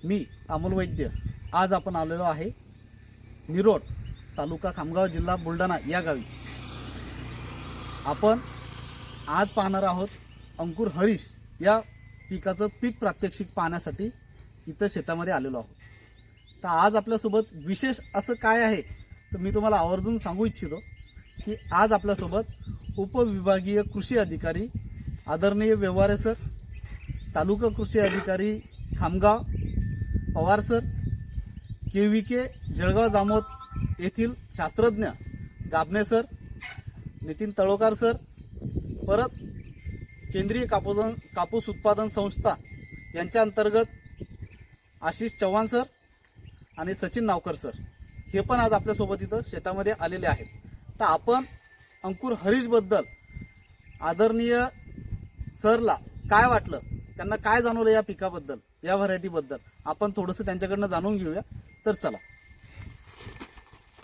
मी अमोल वैद्य. आज आपण आलेलो आहे निरोड तालुका खामगाव जिल्हा बुलढाणा या गावी. आपण आज पाहणार आहोत अंकुर हरीश या पिकाचं पीक प्रात्यक्षिक पाहण्यासाठी इथं शेतामध्ये आलेलो आहोत. तर आज आपल्यासोबत विशेष असं काय आहे तर मी तुम्हाला आवर्जून सांगू इच्छितो की आज आपल्यासोबत उपविभागीय कृषी अधिकारी आदरणीय व्यवहारे सर तालुका कृषी अधिकारी Khamgaon Pawar sir K V K Jalgaon Jamod येथील शास्त्रज्ञ गाबणे सर नितीन तळोकार सर परत केंद्रीय कापूस कापूस उत्पादन संस्था यांच्या अंतर्गत आशिष चव्हाण सर आणि सचिन नावकर सर. हे पण आज आपल्यासोबत इथं शेतामध्ये आलेले आहेत. तर आपण अंकुर हरीशबद्दल आदरणीय सरला काय वाटलं? त्यांना काय जाणवलं या पिकाबद्दल या व्हरायटीबद्दल? आपण थोडंसं त्यांच्याकडनं जाणून घेऊया. तर चला.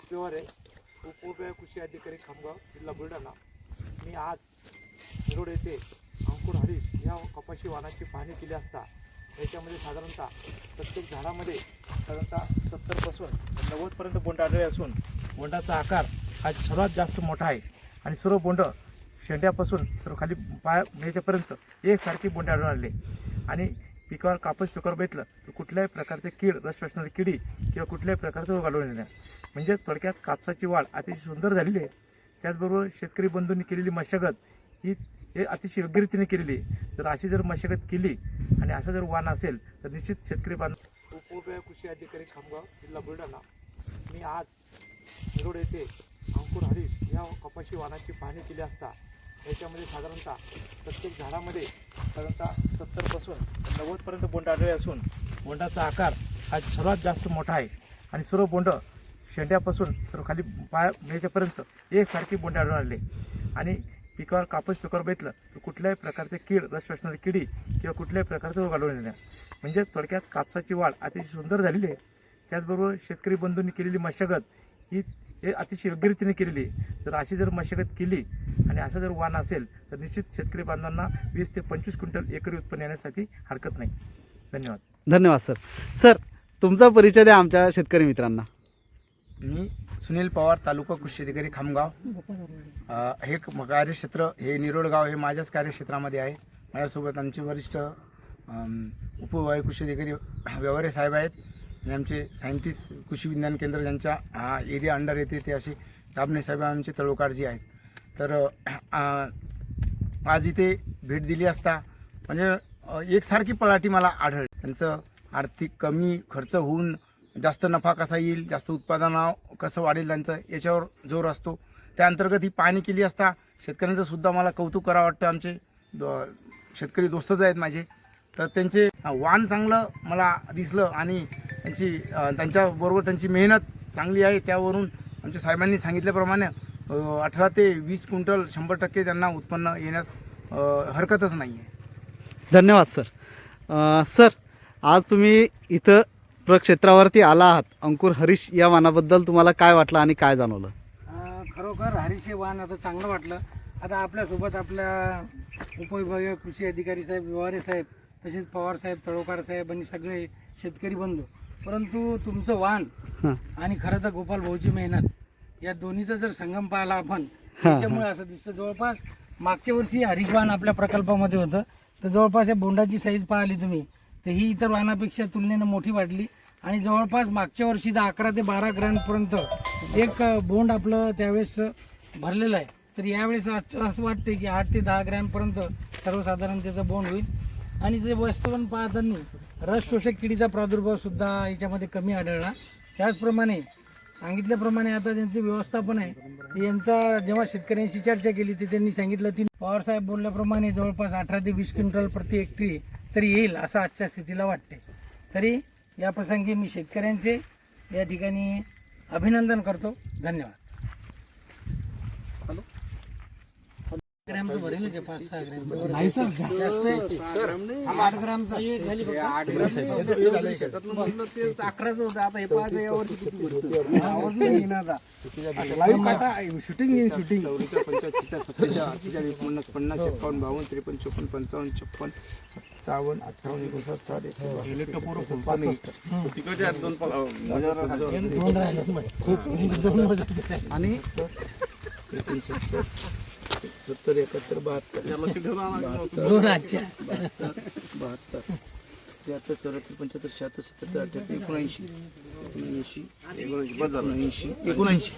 प्युअर आहे. उपउपयोग कृषी अधिकारी खामगाव जिल्हा बुलढाणा. मी आज निरोड येथे अंकुर हरीश या कपाशी वाहनाची पाहणी केली असता याच्यामध्ये साधारणतः प्रत्येक झाडामध्ये साधारणतः सत्तरपासून नव्वदपर्यंत बोंड आढळले असून बोंडाचा आकार हा सर्वात जास्त मोठा आहे. आणि सर्व बोंड शेंड्यापासून तर खाली पाय याच्यापर्यंत एकसारखी बोंडे आढळून आले. आणि पिकावर कापूस पिकावर बघितलं तर कुठल्याही प्रकारचे कीड रस शोषणारी किडी किंवा कुठल्याही प्रकारचा रोग आढळून येणार म्हणजे थोडक्यात कापसाची वाढ अतिशय सुंदर झालेली आहे. त्याचबरोबर शेतकरी बंधूंनी केलेली मशागत ही हे अतिशय योग्य रीतीने केलेली तर अशी जर मशागत केली आणि असं जर वाण असेल तर निश्चित शेतकरी बांधव उपउपयोग कृषी अधिकारी खामगाव जिल्हा बुलढाणा. मी आज निरोड येथे अंकुर हरीश या कपाशी वाहनाची पाहणी केली असता याच्यामध्ये साधारणतः प्रत्येक झाडामध्ये साधारणतः सत्तरपासून नव्वदपर्यंत बोंड आढळले असून बोंडाचा आकार हा सर्वात जास्त मोठा आहे. आणि सर्व बोंड शेंड्यापासून सर्व खाली पाय याच्यापर्यंत एकसारखी बोंड आढळून आले आणि पिकावर कापूस पिकावर बघितलं तर कुठल्याही प्रकारचे कीड रस असणारी किडी किंवा कुठल्याही प्रकारचे रोग आढळून येणार म्हणजे थोडक्यात कापसाची वाढ अतिशय सुंदर झालेली आहे. त्याचबरोबर शेतकरी बंधूंनी केलेली मशागत ही हे अतिशय योग्य रीतीने केलेली आहे. तर अशी जर मशागत केली आणि असं जर वाण असेल तर निश्चित शेतकरी बांधवांना वीस ते पंचवीस क्विंटल एकरी उत्पन्न येण्यासाठी हरकत नाही. धन्यवाद. धन्यवाद सर. सर तुमचा परिचय द्या आमच्या शेतकरी मित्रांना. मी सुनील पवार तालुका कृषी अधिकारी खामगाव. हे कार्यक्षेत्र हे निरोड गाव हे माझ्याच कार्यक्षेत्रामध्ये आहे. माझ्यासोबत आमचे वरिष्ठ अम, उपविभागीय कृषी अधिकारी व्यवहारे साहेब आहेत. आणि आमचे सायंटिस्ट कृषी विज्ञान केंद्र ज्यांच्या हा एरिया अंडर येते ते असे दाबणे साहेब आमचे तळोकारजी आहेत. तर आज इथे भेट दिली असता म्हणजे एकसारखी पळाटी मला आढळ त्यांचं आर्थिक कमी खर्च होऊन जास्त नफा कसा येईल जास्त उत्पादन कसं वाढेल त्यांचं याच्यावर जोर असतो. त्या अंतर्गत ही पाहणी केली असता शेतकऱ्यांचं सुद्धा मला कौतुक करावं वाटतं आमचे दो- शेतकरी दोस्तच आहेत माझे. तर त्यांचे वाण चांगलं मला दिसलं आणि त्यांची त्यांच्याबरोबर त्यांची मेहनत चांगली आहे. त्यावरून आमच्या साहेबांनी सांगितल्याप्रमाणे अठरा ते वीस क्विंटल शंभर टक्के त्यांना उत्पन्न येण्यास हरकतच नाही आहे धन्यवाद सर. अं, सर आज तुम्ही इथं प्रक्षेत्रावरती आला आहात. अंकुर हरीश या वाणाबद्दल तुम्हाला काय वाटलं आणि काय जाणवलं? खरोखर हरीश हे वाहन आता चांगलं वाटलं. आता आपल्यासोबत आपल्या उपविभागीय कृषी अधिकारी साहेब व्यवहारे साहेब तसेच पवार साहेब तळोकार साहेब आणि सगळे शेतकरी बंधू परंतु तुमचं हां. आणि खरं तर गोपाल भाऊची मेहनत या दोन्हीचा जर संगम पाहिला आपण त्याच्यामुळे असं दिसतं. जवळपास मागच्या वर्षी हरीश वाहन आपल्या प्रकल्पामध्ये होतं तर जवळपास या बोंडाची साईज पाहिली तुम्ही तर ही इतर वाहनापेक्षा तुलनेनं मोठी वाटली. आणि जवळपास मागच्या वर्षी तर अकरा ते बारा ग्रॅमपर्यंत एक बोंड आपलं त्यावेळेस भरलेलं आहे. तर यावेळेस अस- असं वाटतं की आठ ते दहा ग्रॅमपर्यंत सर्वसाधारण त्याचं बोंड होईल. आणि जे वस्तवन पाहताना रस शोषक किडीचा प्रादुर्भाव सुद्धा याच्यामध्ये कमी आढळला. त्याचप्रमाणे सांगितल्याप्रमाणे आता त्यांची व्यवस्थापन आहे. यांचा जेव्हा शेतकऱ्यांशी चर्चा केली ते त्यांनी सांगितलं ती पवार साहेब बोलल्याप्रमाणे जवळपास अठरा ते वीस क्विंटल प्रति हेक्टरी तरी येईल असं आजच्या स्थितीला वाटते तरी या प्रसंगी मी शेतकऱ्यांचे या ठिकाणी अभिनंदन करतो. धन्यवाद. ग्रॅमचं भरेल का पाच सहा ग्रॅम नाही सर जास्त आहे. आठ ग्रामचा. अकराच होतं. आता हे पाच यावरती किती आवाज नाही येणार. आता. लाईव्ह काटा शूटिंग इन शूटिंग चौरीच्या पंच्याऐंशीच्या सत्तेच्या अठ्ठेचाळीस पन्नास पन्नास एकावन्न बावन्न त्रेपन्न चोपन्न पंचावन्न छप्पन सत्तावन्न अठ्ठावन्न एकोणसाठ साठ एकशे बासष्ट, पासष्ट. दोन राहिले दोन मजा आणि? एकोणसत्तर. सत्तर एकाहत्तर बहात्तर. दोन आजच्या. बहात्तर. त्र्याहत्तर चौऱ्याहत्तर पंच्याहत्तर शहात्तर सत्तर अठ्याहत्तर एकोणऐंशी. एकोणऐंशी. एकोणऐंशी. एकोणऐंशी.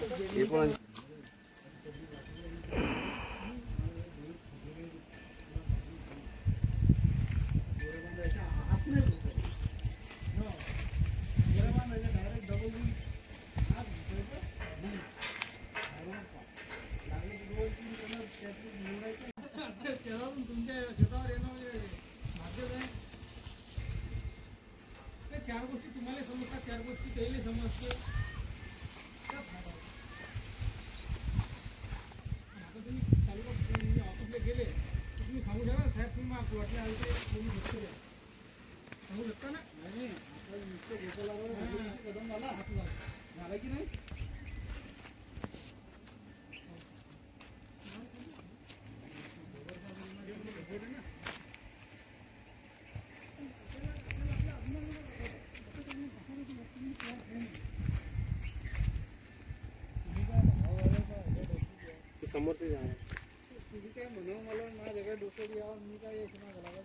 चार गोष्टी समजते आता तुम्ही तालुका म्हणजे ऑफिसला गेले तर तुम्ही सांगू शकता ना, साहेब तुम्ही मला वाटलं आले ते तुम्ही बघतो का? सांगू शकता ना हां. झालं की नाही तुम्ही काय म्हणावं मला माझ्या डोक्यात यावं मी काय येत नाही मला